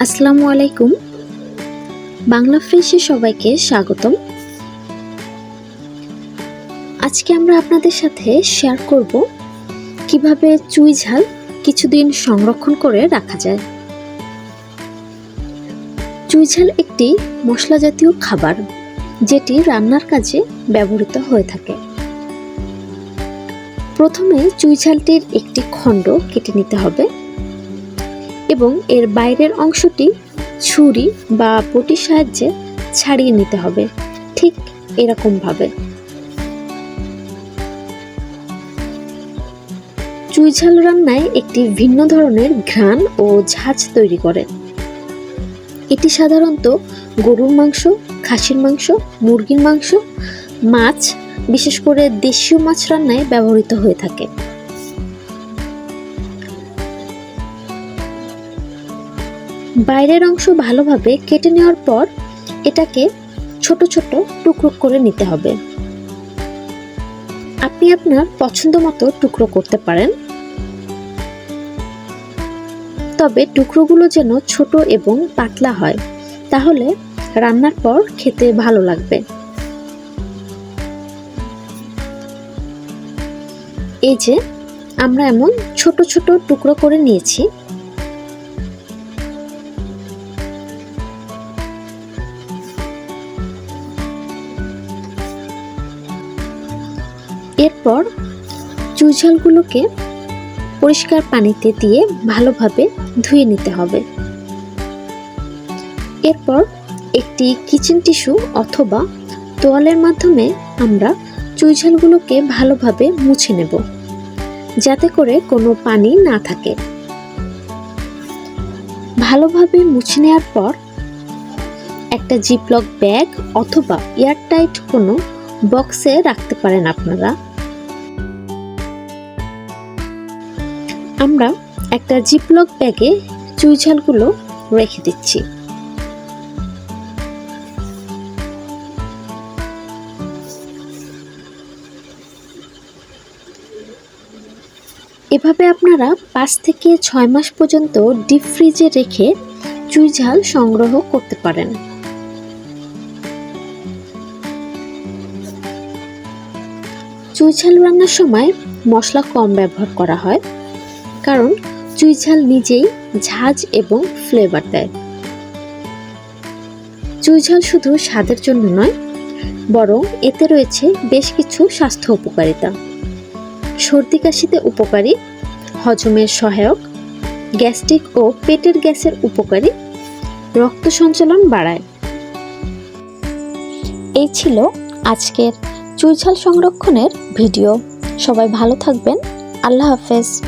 আসসালামু আলাইকুম। বাংলা ফ্রেশে সবাইকে স্বাগতম। আজকে আমরা আপনাদের সাথে শেয়ার করব কীভাবে চুই ঝাল কিছুদিন সংরক্ষণ করে রাখা যায়। চুই ঝাল একটি মশলা জাতীয় খাবার যেটি রান্নার কাজে ব্যবহৃত হয়ে থাকে। প্রথমে চুই ঝালটির একটি খণ্ড কেটে নিতে হবে এবং এর বাইরের অংশটি ছুরি বা বটির সাহায্যে ছাড়িয়ে নিতে হবে, ঠিক এরকমভাবে। চুইঝাল রান্নায় একটি ভিন্ন ধরনের ঘ্রাণ ও ঝাঁজ তৈরি করে। এটি সাধারণত গরুর মাংস, খাসির মাংস, মুরগির মাংস, মাছ বিশেষ করে দেশীয় মাছ রান্নায় ব্যবহৃত হয়ে থাকে। বাইরের অংশ ভালোভাবে কেটে নেওয়ার পর এটাকে ছোট ছোট টুকরো করে নিতে হবে। আপনি আপনার পছন্দ মতো টুকরো করতে পারেন। তবে টুকরোগুলো যেন ছোট এবং পাতলা হয়, তাহলে রান্নার পর খেতে ভালো লাগবে। এই যে, আমরা এমন ছোট ছোট টুকরো করে নিয়েছি। এরপর চুইঝালগুলোকে পরিষ্কার পানিতে দিয়ে ভালোভাবে ধুয়ে নিতে হবে। এরপর একটি কিচেন টিস্যু অথবা তোয়ালের মাধ্যমে আমরা চুইঝালগুলোকে ভালোভাবে মুছে নেব, যাতে করে কোনো পানি না থাকে। ভালোভাবে মুছে নেওয়ার পর একটা জিপলক ব্যাগ অথবা এয়ারটাইট কোনো বক্সে রাখতে পারেন আপনারা। আমরা একটা জিপলক ব্যাগে চুইঝালগুলো রেখে দিচ্ছি। এভাবে আপনারা পাঁচ থেকে ছয় মাস পর্যন্ত ডিপ ফ্রিজে রেখে চুই ঝাল সংগ্রহ করতে পারেন। চুই ঝাল রান্নার সময় মশলা কম ব্যবহার করা হয়, কারণ চুই ঝাল নিজেই ঝাঁজ এবং ফ্লেভার দেয়। চুইঝাল শুধু স্বাদের জন্য নয়, বরং এতে রয়েছে বেশ কিছু স্বাস্থ্য উপকারিতা। সর্দি কাশিতে উপকারী, হজমের সহায়ক, গ্যাস্ট্রিক ও পেটের গ্যাসের উপকারী, রক্ত সঞ্চালন বাড়ায়। এই ছিল আজকের চুইঝাল সংরক্ষণের ভিডিও। সবাই ভালো থাকবেন। আল্লাহ হাফেজ।